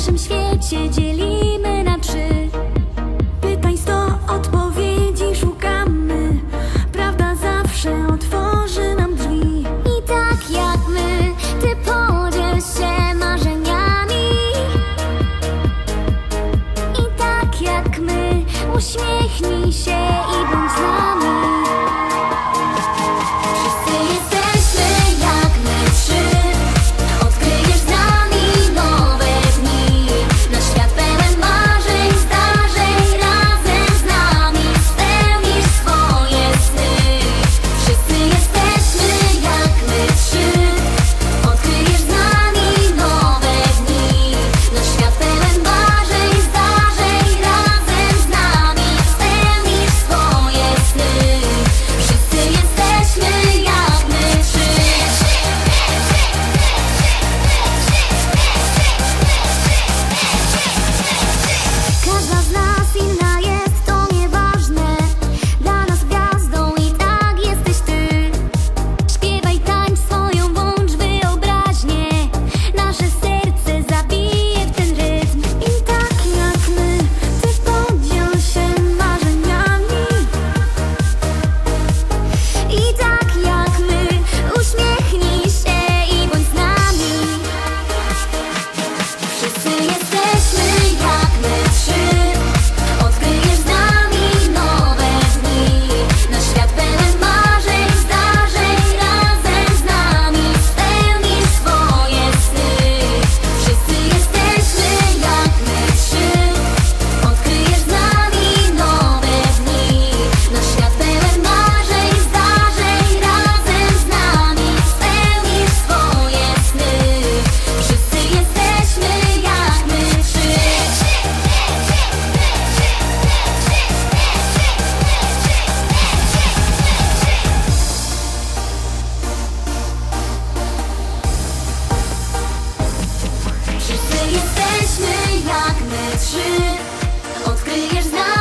naszym świecie dzielimy na trzy. Pytań sto odpowiedzi szukamy. Prawda zawsze otworzy nam drzwi. I tak jak my, ty podziel się marzeniami. I tak jak my, uśmiechnij się i bądź z nami. Wszyscy Jesteśmy jak my trzy. Odkryjesz nas